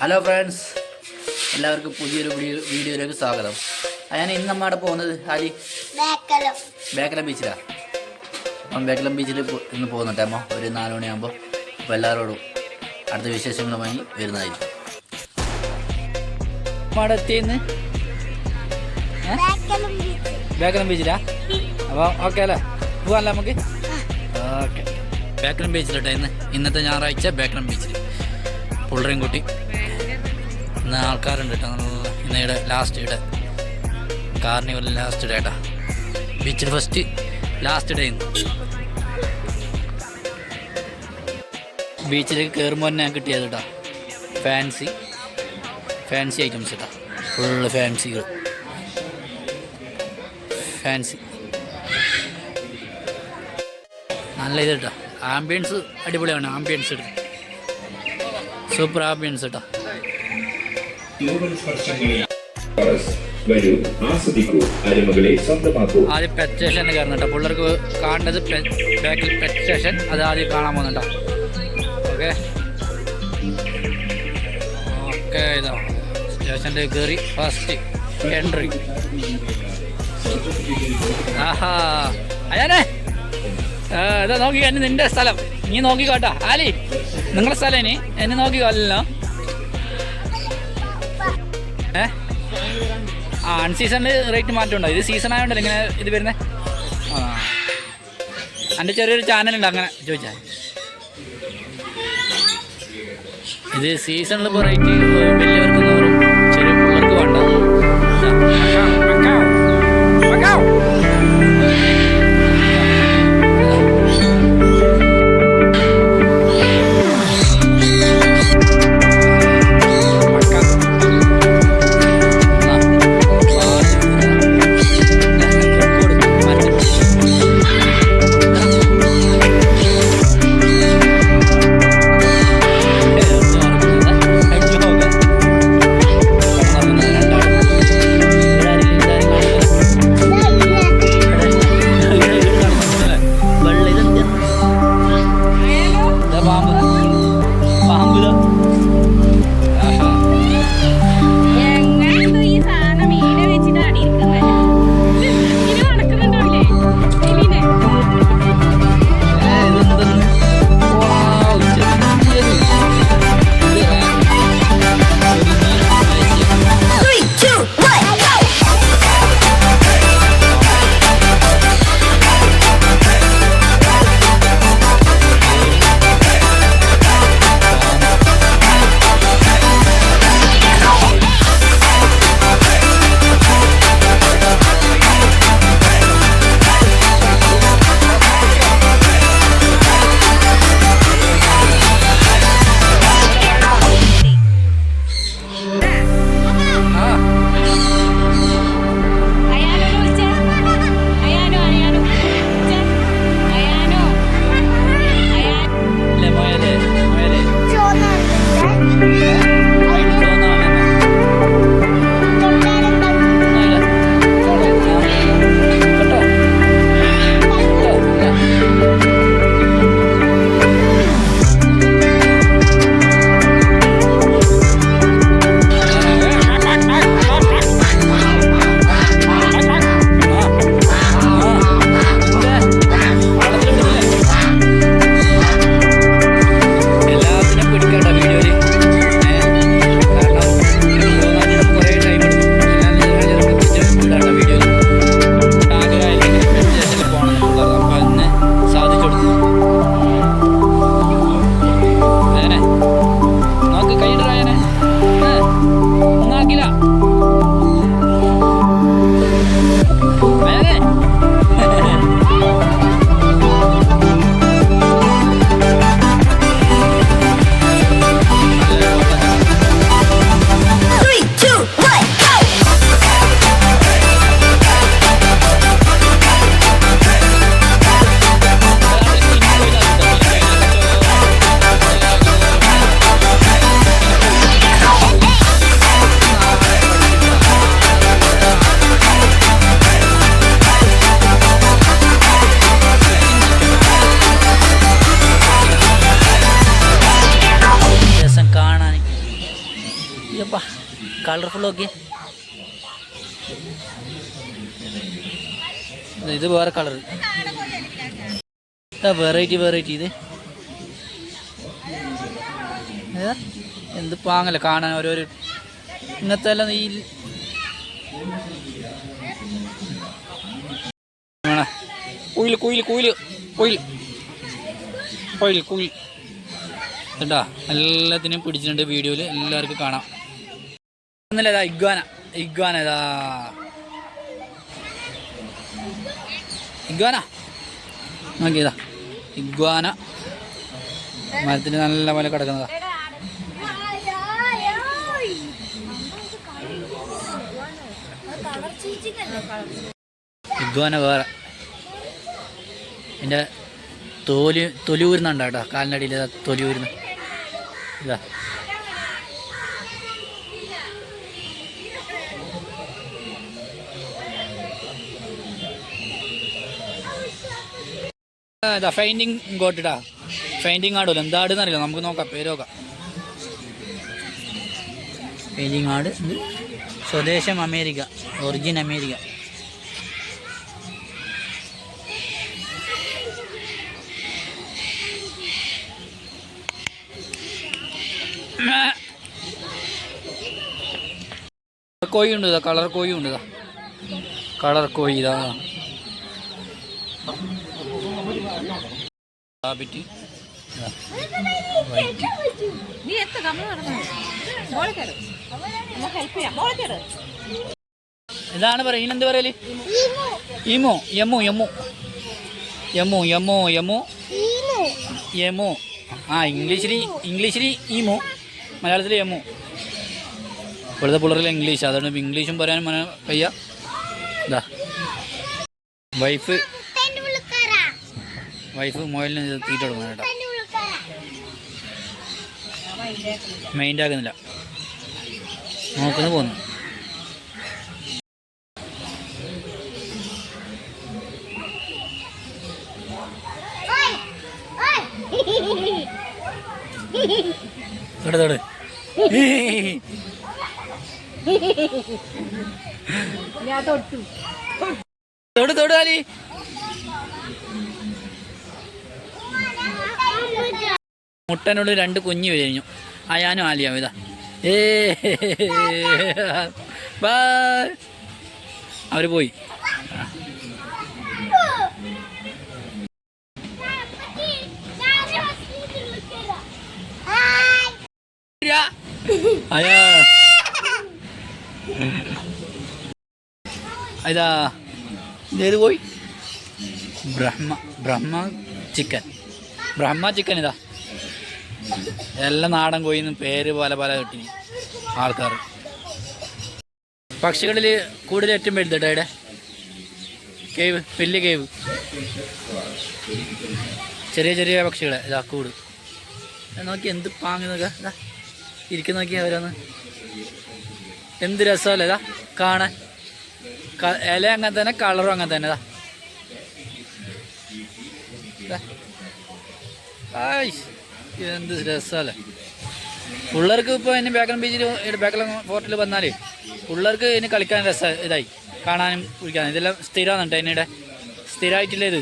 Hello friends എല്ലാവർക്കും പുതിയൊരു video വീഡിയോയിലേക്ക് സ്വാഗതം. ഞാൻ ഇന്ന് നമ്മടെ പോകുന്നത് ആലി ബേക്കലോ. ബീച്ചിലാണ് അപ്പം ബേക്കലം ബീച്ചിൽ ഇന്ന് പോകുന്നുണ്ട് അമ്മ. ഒരു നാല് മണിയാകുമ്പോൾ അപ്പോൾ എല്ലാവരോടും അടുത്ത വിശേഷങ്ങളുമായി വരുന്നതായിരിക്കും. അവിടെ എത്തിയെന്ന്? ബേക്കലും ബീച്ച്. ബേക്കലം ബീച്ചിലാ? അപ്പോൾ ഓക്കെ അല്ലേ? പോകാമല്ലോ നമുക്ക്? ഓക്കെ. ബേക്കലം ബീച്ചിലോട്ടെ ഇന്ന്. ഇന്നത്തെ ഞായറാഴ്ച ബേക്കലം ബീച്ചിൽ പുള്ളറേം കുട്ടി ഇന്ന് ആൾക്കാരുണ്ട് കേട്ടോ. ഇന്നയുടെ last day carnival last day കേട്ടോ ബീച്ചിൽ ഫസ്റ്റ് ലാസ്റ്റ് ഡേ ഇന്ന്. ബീച്ചിലേക്ക് കയറുമ്പോൾ തന്നെ കിട്ടിയത് കേട്ടോ. ഫാൻസി ഫാൻസി ഐറ്റംസ് കേട്ടോ ഫുള്ള് ഫാൻസികൾ ഫാൻസി നല്ല ഇത് കേട്ടോ ആംബിയൻസ് അടിപൊളിയാണ് ആംബിയൻസ് എടുത്ത് സൂപ്പർ ആംബിയൻസ് കേട്ടോ ട്യൂബൽ സ്പർശങ്ങളിൽ വരൂ. ആസ്വദിക്കൂ. അരുമകളെ സ്വന്തമാക്കൂ. ആദ്യം പെറ്റ് സ്റ്റേഷൻ കയറുന്നുണ്ടോ പിള്ളേർക്ക് കാണേണ്ടത് ബാക്കിൽ പെറ്റ് സ്റ്റേഷൻ അത് ആദ്യം കാണാൻ പോകുന്നുണ്ടോ ഓക്കെ ഓക്കെ ഇതാ. സ്റ്റേഷന്റെ കയറി ഫസ്റ്റ് എൻട്രി ആഹാ. അയാനെ. ഇതാ നോക്കി എന്നെ നിന്റെ സ്ഥലം. നീ നോക്കിക്കോട്ടോ ആലി നിങ്ങളുടെ സ്ഥലം ഇനി. എന്നെ നോക്കിക്കോ. അല്ലല്ലോ. ഏ? ആ അൺസീസണിൽ റേറ്റ് മാറ്റമുണ്ടോ? ഇത് സീസൺ ആയതുകൊണ്ടല്ലേ ഇങ്ങനെ ഇത് വരുന്നത് ആ. എന്റെ ചെറിയൊരു ചാനലുണ്ട് അങ്ങനെ ചോദിച്ചാൽ ഇത് സീസണിൽ ഇപ്പോൾ റേറ്റ് വലിയവർക്ക് നൂറും കളർഫുൾ നോക്കിയേ. ഇത് വേറെ കളർ. വെറൈറ്റി വെറൈറ്റി ഇത്. എന്ത് പാങ്ങല്ല കാണാൻ ഓരോരോ. ഇങ്ങനത്തെ എല്ലാം ഈ കുയിൽ കുയിൽ കുയിൽ കുയിൽ. കുയിൽ കുയിൽ. കേട്ടാ എല്ലാത്തിനെയും പിടിച്ചിട്ടുണ്ട് വീഡിയോയിൽ എല്ലാവർക്കും കാണാം. ഒന്നല്ല ഇതാ ഇഗ്വാന ഇഗ്വാന ഇതാ ഇഗ്വാന? ഇഗ്വാന. മരത്തിന് നല്ല പോലെ കിടക്കുന്നതാ. ഇഗ്വാന വേറെ. എന്റെ തോൽ തൊലി ഊരുന്നുണ്ടോ കേട്ടോ. കാലിന്റെ തൊലി ഊരുന്ന ഇതാ. ഇതാ ഫൈൻഡിങ് ഇങ്ങോട്ടിട്ടാ ഫൈൻഡിങ് ആടുമല്ലോ എന്താടുന്ന് അറിയില്ല. നമുക്ക് നോക്കാം. പേര് നോക്കാം. ഫൈൻഡിങ് ആട്. സ്വദേശം അമേരിക്ക. Origin America. കോഴി ഉണ്ട് കളർ കോഴി ഉണ്ട് കളർ കോഴി ഇതാ റാബിറ്റ് ഇതാ വൈറ്റ് നീ എത്ര കമ്മ നടന്നു മോളെ കയറ് നമുക്ക് ഇതാണ് പറയുക. ഇതിനെന്ത് പറയൽ? ഇമോ. യമു യമു. യമു യമു യമു. യമു. ആ ഇംഗ്ലീഷിൽ ഇംഗ്ലീഷിൽ ഇമു. മലയാളത്തിൽ യമു. ഇപ്പോഴത്തെ പിള്ളേരിൽ ഇംഗ്ലീഷ്. അതുകൊണ്ട് ഇംഗ്ലീഷും പറയാനും വയ്യ. ഇതാ വൈഫ് വൈഫ് മൊബൈലിന് ഇത് തീറ്റ കൊടുക്കണം കേട്ടോ. മൈൻഡ് ആക്കുന്നില്ല നോക്കുന്നു പോന്നു. തൊട് തൊട്. ഞാൻ മുട്ടനോട് രണ്ട് കുഞ്ഞ് കഴിഞ്ഞു അയാനും ആലിയാവും ഇതാ. ഏ ബായ്. അവർ പോയി. അയ്യാ. ഇതാ. ഇതേത് പോയി ബ്രഹ്മ ബ്രഹ്മ ചിക്കൻ. ബ്രഹ്മ ചിക്കൻ ഇതാ. എല്ലാം നാടൻ കോഴിന്നും പേര് പല പല കിട്ടി ആൾക്കാർ. പക്ഷികളിൽ കൂടുതൽ ഏറ്റവും വലുതട്ടോ ഇവിടെ? കേവ് വലിയ കേവ്. ചെറിയ ചെറിയ പക്ഷികളെ ഇതാ കൂട്. നോക്കി എന്ത് പാങ്ങി നോക്കുക ഇതാ ഇരിക്കുന്ന നോക്കി അവരൊന്ന്. എന്ത് രസമല്ലേ ഇതാ കാണാൻ. ഇല അങ്ങനെ തന്നെ കളറും അങ്ങനെ തന്നെ ഇതാ. ഇതാ. എന്ത് രസമല്ലേ? പിള്ളേർക്ക് ഇപ്പോൾ ഇനി ബേക്കൽ ബീച്ചിൽ ബേക്കൽ ഫോർട്ടിൽ വന്നാൽ പിള്ളേർക്ക് ഇനി കളിക്കാൻ രസം ഇതായി. കാണാനും കുളിക്കാനും. ഇതെല്ലാം സ്ഥിരമാണ് കേട്ടോ സ്ഥിരമായിട്ടുള്ളത്